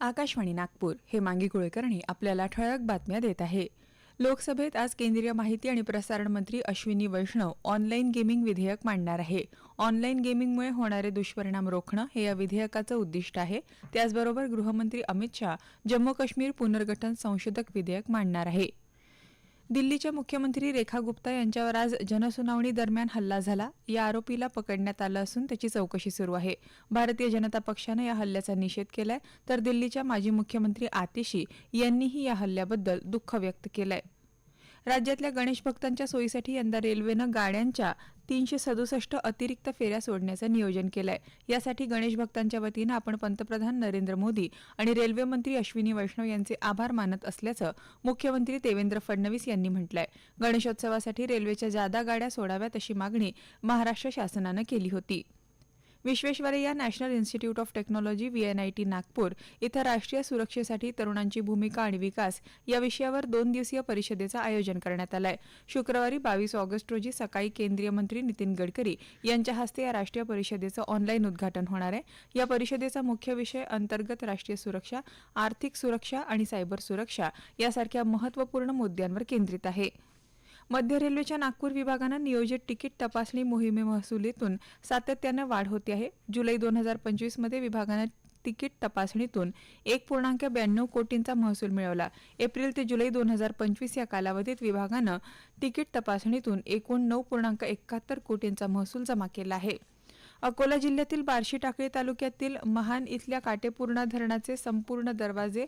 आकाशवाणी नागपूर हे मांगी कुळकर्णी आपल्याला ठळक बातम्या देत आहे. लोकसभेत आज केंद्रीय माहिती आणि प्रसारण मंत्री अश्विनी वैष्णव ऑनलाईन गेमिंग विधेयक मांडणार आहे. ऑनलाईन गेमिंगमुळे होणारे दुष्परिणाम रोखणं हे या विधेयकाचं उद्दिष्ट आहे. त्याचबरोबर गृहमंत्री अमित शाह जम्मू काश्मीर पुनर्गठन संशोधक विधेयक मांडणार आहे. दिल्लीच्या मुख्यमंत्री रेखा गुप्ता यांच्यावर आज जनसुनावणी दरम्यान हल्ला झाला. या आरोपीला पकडण्यात आलं असून त्याची चौकशी सुरू आहे. भारतीय जनता पक्षानं या हल्ल्याचा निषेध केलाय. तर दिल्लीच्या माजी मुख्यमंत्री आतिशी यांनीही या हल्ल्याबद्दल दुःख व्यक्त केलंय. राज्यातल्या गणेश भक्तांच्या सोयीसाठी यंदा रेल्वेनं गाड्यांच्या तीनशे सदुसष्ट अतिरिक्त फेऱ्या सोडण्याचं नियोजन केलं आहे यासाठी गणेश भक्तांच्या वतीनं आपण पंतप्रधान नरेंद्र मोदी आणि रेल्वे मंत्री अश्विनी वैष्णव यांचे आभार मानत असल्याचं मुख्यमंत्री देवेंद्र फडणवीस यांनी म्हटलंय. गणेशोत्सवासाठी रेल्वेच्या जादा गाड्या सोडाव्यात अशी मागणी महाराष्ट्र शासनानं केली होती. Visvesvaraya national institute of technology VNIT Nagpur इथं राष्ट्रीय सुरक्षेसाठी तरुणांची भूमिका आणि विकास या विषयावर दोन दिवसीय परिषदेचं आयोजन करण्यात आलं आहे शुक्रवारी बावीस ऑगस्ट रोजी सकाळी केंद्रीय मंत्री नितीन गडकरी यांच्या हस्ते या राष्ट्रीय परिषदेचं ऑनलाईन उद्घाटन होणार आहे. या परिषदेचा मुख्य विषय अंतर्गत राष्ट्रीय सुरक्षा आर्थिक सुरक्षा आणि सायबर सुरक्षा यासारख्या महत्त्वपूर्ण मुद्द्यांवर केंद्रित आहे. मध्य रेल्वेच्या नागपूर विभागानं नियोजित तिकीट तपासणी मोहिमे महसुलीतून सातत्यानं वाढ होती आहे. जुलै दोन हजार पंचवीसमध्ये विभागानं तिकीट तपासणीतून एक पूर्णांक ब्याण्णव कोटींचा महसूल मिळवला. एप्रिल ते जुलै दोन हजार पंचवीस या कालावधीत विभागानं तिकीट तपासणीतून एकूण नऊ पूर्णांक एकाहत्तर कोटींचा महसूल जमा केला आहे. अकोला जिल्ह्यातील बार्शी टाकळी तालुक्यातील महान इथल्या काटेपूर्णा धरणाचे संपूर्ण दरवाजे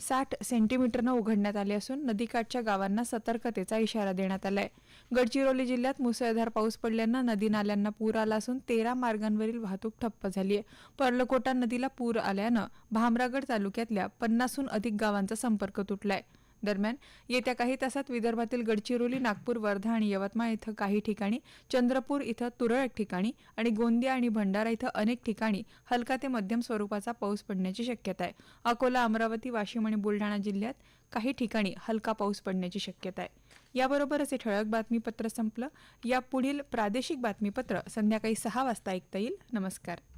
साठ सेंटीमीटरनं उघडण्यात आले असून नदीकाठच्या गावांना सतर्कतेचा इशारा देण्यात आलाय. गडचिरोली जिल्ह्यात मुसळधार पाऊस पडल्यानं नदी नाल्यांना पूर आला असून तेरा मार्गांवरील वाहतूक ठप्प झाली आहे. पर्लकोटा नदीला पूर आल्यानं भामरागड तालुक्यातल्या पन्नासहून अधिक गावांचा संपर्क तुटलाय. दरम्यान येत्या काही तासात विदर्भातील गडचिरोली नागपूर वर्धा आणि यवतमाळ इथं काही ठिकाणी चंद्रपूर इथं तुरळक ठिकाणी आणि गोंदिया आणि भंडारा इथं अनेक ठिकाणी हलका ते मध्यम स्वरूपाचा पाऊस पडण्याची शक्यता आहे. अकोला अमरावती वाशिम आणि बुलढाणा जिल्ह्यात काही ठिकाणी हलका पाऊस पडण्याची शक्यता आहे. याबरोबरच हे ठळक बातमीपत्र संपलं. या पुढील प्रादेशिक बातमीपत्र संध्याकाळी सहा वाजता ऐकता येईल. नमस्कार.